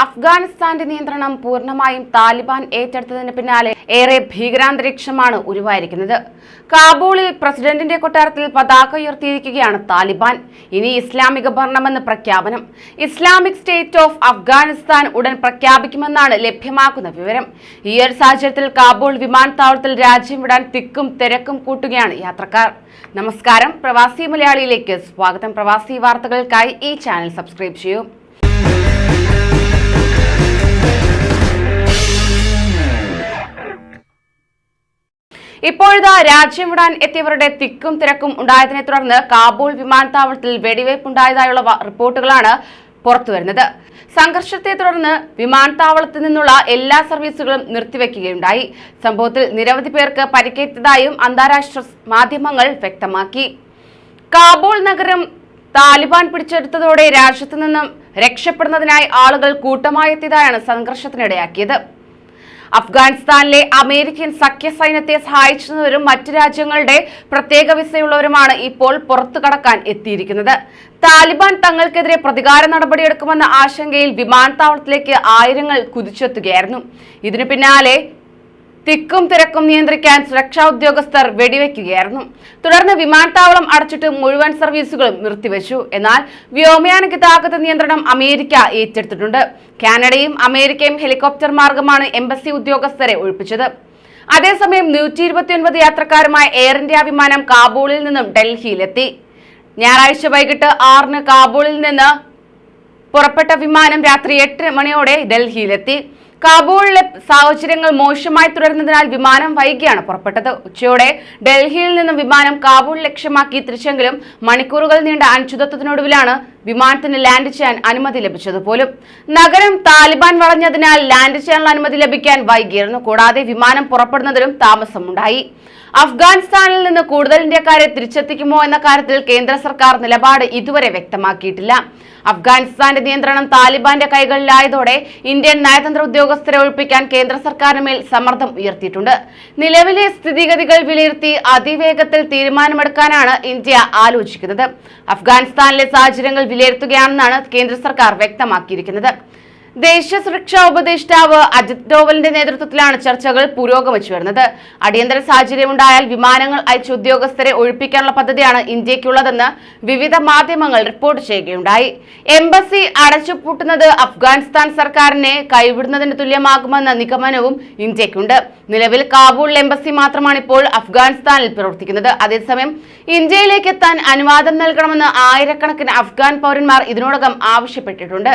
അഫ്ഗാനിസ്ഥാന്റെ നിയന്ത്രണം പൂർണമായും താലിബാൻ ഏറ്റെടുത്തതിന് പിന്നാലെ ഏറെ ഭീകരാന്തരീക്ഷമാണ് ഉരുവായിരിക്കുന്നത്. കാബൂളിൽ പ്രസിഡന്റിന്റെ കൊട്ടാരത്തിൽ പതാക ഉയർത്തിയിരിക്കുകയാണ് താലിബാൻ. ഇനി ഇസ്ലാമിക ഭരണമെന്ന് പ്രഖ്യാപനം. ഇസ്ലാമിക് സ്റ്റേറ്റ് ഓഫ് അഫ്ഗാനിസ്ഥാൻ ഉടൻ പ്രഖ്യാപിക്കുമെന്നാണ് ലഭ്യമാക്കുന്ന വിവരം. ഈ ഒരു സാഹചര്യത്തിൽ കാബൂൾ വിമാനത്താവളത്തിൽ രാജ്യം വിടാൻ തിക്കും തിരക്കും കൂട്ടുകയാണ് യാത്രക്കാർ. നമസ്കാരം. പ്രവാസി മലയാളിയിലേക്ക് സ്വാഗതം. പ്രവാസി വാർത്തകൾക്കായി ഈ ചാനൽ സബ്സ്ക്രൈബ് ചെയ്യൂ. ഇപ്പോഴിതാ രാജ്യം വിടാൻ എത്തിയവരുടെ തിക്കും തിരക്കും ഉണ്ടായതിനെ തുടർന്ന് കാബൂൾ വിമാനത്താവളത്തിൽ വെടിവയ്പുണ്ടായതായുള്ള റിപ്പോർട്ടുകളാണ് പുറത്തുവരുന്നത്. സംഘർഷത്തെ തുടർന്ന് വിമാനത്താവളത്തിൽ നിന്നുള്ള എല്ലാ സർവീസുകളും നിർത്തിവെക്കുകയുണ്ടായി. സംഭവത്തിൽ നിരവധി പേർക്ക് പരിക്കേറ്റതായും അന്താരാഷ്ട്ര മാധ്യമങ്ങൾ വ്യക്തമാക്കി. കാബൂൾ നഗരം താലിബാൻ പിടിച്ചെടുത്തതോടെ രാജ്യത്തു നിന്നും രക്ഷപ്പെടുന്നതിനായി ആളുകൾ കൂട്ടമായി എത്തിയതാണ് സംഘർഷത്തിനിടയാക്കിയത്. അഫ്ഗാനിസ്ഥാനിലെ അമേരിക്കൻ സഖ്യസൈന്യത്തെ സഹായിച്ചവരും മറ്റു രാജ്യങ്ങളുടെ പ്രത്യേക വിസയുള്ളവരുമാണ് ഇപ്പോൾ പുറത്തു കടക്കാൻ എത്തിയിരിക്കുന്നത്. താലിബാൻ തങ്ങൾക്കെതിരെ പ്രതികാര നടപടിയെടുക്കുമെന്ന ആശങ്കയിൽ വിമാനത്താവളത്തിലേക്ക് ആയിരങ്ങൾ കുതിച്ചെത്തുകയായിരുന്നു. ഇതിനു പിന്നാലെ തിക്കും തിരക്കും നിയന്ത്രിക്കാൻ സുരക്ഷാ ഉദ്യോഗസ്ഥർ വെടിവെക്കുകയായിരുന്നു. തുടർന്ന് വിമാനത്താവളം അടച്ചിട്ട് മുഴുവൻ സർവീസുകളും നിർത്തിവെച്ചു. എന്നാൽ വ്യോമയാന ഗതാഗത നിയന്ത്രണം അമേരിക്ക ഏറ്റെടുത്തിട്ടുണ്ട്. കാനഡയും അമേരിക്കയും ഹെലികോപ്റ്റർ മാർഗമാണ് എംബസി ഉദ്യോഗസ്ഥരെ ഒഴിപ്പിച്ചത്. അതേസമയം നൂറ്റി ഇരുപത്തിയൊൻപത് യാത്രക്കാരുമായ എയർ ഇന്ത്യ വിമാനം കാബൂളിൽ നിന്നും ഡൽഹിയിലെത്തി. ഞായറാഴ്ച വൈകിട്ട് ആറിന് കാബൂളിൽ നിന്ന് പുറപ്പെട്ട വിമാനം രാത്രി എട്ട് മണിയോടെ ഡൽഹിയിലെത്തി. കാബൂളിലെ സാഹചര്യങ്ങൾ മോശമായി തുടരുന്നതിനാൽ വിമാനം വൈകിയാണ് പുറപ്പെട്ടത്. ഉച്ചയോടെ ഡൽഹിയിൽ നിന്നും വിമാനം കാബൂൾ ലക്ഷ്യമാക്കി തിരിച്ചെങ്കിലും മണിക്കൂറുകൾ നീണ്ട അനിശ്ചിതത്വത്തിനൊടുവിലാണ് വിമാനത്തിന് ലാൻഡ് ചെയ്യാൻ അനുമതി ലഭിച്ചത് പോലും. നഗരം താലിബാൻ വളഞ്ഞതിനാൽ ലാൻഡ് ചെയ്യാനുള്ള അനുമതി ലഭിക്കാൻ വൈകിയിരുന്നു. കൂടാതെ വിമാനം പുറപ്പെടുന്നതിലും താമസമുണ്ടായി. അഫ്ഗാനിസ്ഥാനിൽ നിന്ന് കൂടുതൽ ഇന്ത്യക്കാരെ തിരിച്ചെത്തിക്കുമോ എന്ന കാര്യത്തിൽ കേന്ദ്ര സർക്കാർ നിലപാട് ഇതുവരെ വ്യക്തമാക്കിയിട്ടില്ല. അഫ്ഗാനിസ്ഥാന്റെ നിയന്ത്രണം താലിബാന്റെ കൈകളിലായതോടെ ഇന്ത്യൻ നയതന്ത്ര ഉദ്യോഗസ്ഥരെ ഒഴിപ്പിക്കാൻ കേന്ദ്ര സർക്കാരിന് മേൽ സമ്മർദ്ദം ഉയർത്തിയിട്ടുണ്ട്. നിലവിലെ സ്ഥിതിഗതികൾ വിലയിരുത്തി അതിവേഗത്തിൽ തീരുമാനമെടുക്കാനാണ് ഇന്ത്യ ആലോചിക്കുന്നത്. അഫ്ഗാനിസ്ഥാനിലെ സാഹചര്യങ്ങൾ വിലയിരുത്തുകയാണെന്നാണ് കേന്ദ്ര സർക്കാർ വ്യക്തമാക്കിയിരിക്കുന്നത്. ദേശീയ സുരക്ഷാ ഉപദേഷ്ടാവ് അജിത് ഡോവലിന്റെ നേതൃത്വത്തിലാണ് ചർച്ചകൾ പുരോഗമിച്ചു വരുന്നത്. അടിയന്തര സാഹചര്യമുണ്ടായാൽ വിമാനങ്ങൾ അയച്ച ഉദ്യോഗസ്ഥരെ ഒഴിപ്പിക്കാനുള്ള പദ്ധതിയാണ് ഇന്ത്യക്കുള്ളതെന്ന് വിവിധ മാധ്യമങ്ങൾ റിപ്പോർട്ട് ചെയ്യുകയുണ്ടായി. എംബസി അടച്ചുപൂട്ടുന്നത് അഫ്ഗാനിസ്ഥാൻ സർക്കാരിനെ കൈവിടുന്നതിന് തുല്യമാകുമെന്ന നിഗമനവും ഇന്ത്യക്കുണ്ട് നിലവിൽ കാബൂൾ എംബസി മാത്രമാണ് ഇപ്പോൾ അഫ്ഗാനിസ്ഥാനിൽ പ്രവർത്തിക്കുന്നത്. അതേസമയം ഇന്ത്യയിലേക്ക് എത്താൻ അനുവാദം നൽകണമെന്ന് ആയിരക്കണക്കിന് അഫ്ഗാൻ പൗരന്മാർ ഇതിനോടകം ആവശ്യപ്പെട്ടിട്ടുണ്ട്.